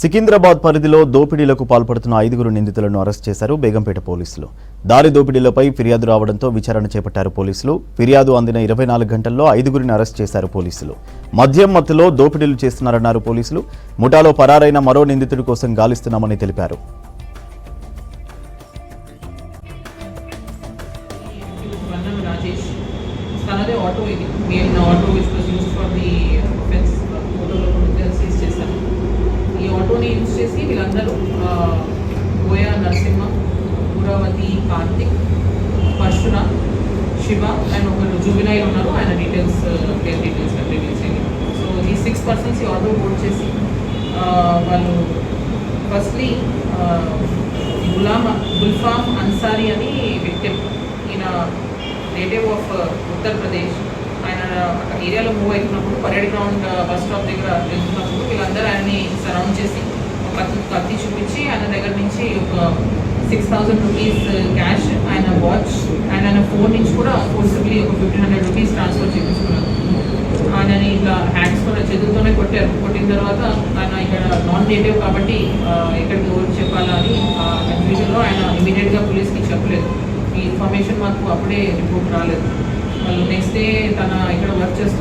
సికింద్రాబాద్ పరిధిలో దోపిడీలకు పాల్పడుతున్న ఐదుగురు నిందితులను అరెస్ట్ చేశారు బేగంపేట పోలీసులు. దారి దోపిడీలపై ఫిర్యాదు రావడంతో విచారణ చేపట్టారు పోలీసులు. ఫిర్యాదు అందిన ఇరవై నాలుగు గంటల్లో ఐదుగురిని అరెస్ట్ చేశారు పోలీసులు. మద్యం మత్తులో దోపిడీలు చేస్తున్నారన్నారు పోలీసులు. ముఠాలో పరారైన మరో నిందితుడి కోసం గాలిస్తున్నామని తెలిపారు. ఆటో ఇది. మెయిన్ ఆటో ఫర్ ది అందరూ వీళ్ళందరూ నరసింహ పురావతి కార్తిక్ పరశుర శివ అండ్ ఒకరు జూబినాయిల్ ఉన్నారు. ఆయన డీటెయిల్స్ పేరు డీటెయిల్స్ రివీల్ అయ్యి సో ఈ సిక్స్ పర్సన్స్ ఈ ఆటో బోర్డ్ చేసి వాళ్ళు ఫస్ట్లీ గులాం గుల్ఫామ్ అన్సారీ అని విక్టిమ్ ఈయన నేటివ్ ఆఫ్ ఉత్తరప్రదేశ్ ఆయన ఏరియాలో మూవ్ అవుతున్నప్పుడు పరేడ్ గ్రౌండ్ బస్ స్టాప్ దగ్గర వెళ్తున్నప్పుడు వీళ్ళందరూ ఆయన్ని సరౌండ్ చేసి కత్తి కత్తి చూపించి ఆయన దగ్గర నుంచి ఒక సిక్స్ థౌజండ్ రూపీస్ క్యాష్ ఆయన వాచ్ అండ్ ఆయన ఫోన్ నుంచి కూడా ఫోర్సిబ్లీ ఒక ఫిఫ్టీన్ హండ్రెడ్ రూపీస్ ట్రాన్స్ఫర్ చేయించుకున్నారు. ఆయనని ఇట్లా హ్యాండ్స్ కూడా చేతులతోనే కొట్టారు. కొట్టిన తర్వాత ఆయన ఇక్కడ నాన్ నేటివ్ కాబట్టి ఎక్కడికి ఎవరు చెప్పాలా అని కన్ఫ్యూజన్లో ఆయన ఇమీడియట్గా పోలీస్కి చెప్పలేదు. ఈ ఇన్ఫర్మేషన్ మాకు అప్పుడే రిపోర్ట్ రాలేదు. వాళ్ళు నెక్స్ట్ డే తన ఇక్కడ వర్క్ చేస్తున్నారు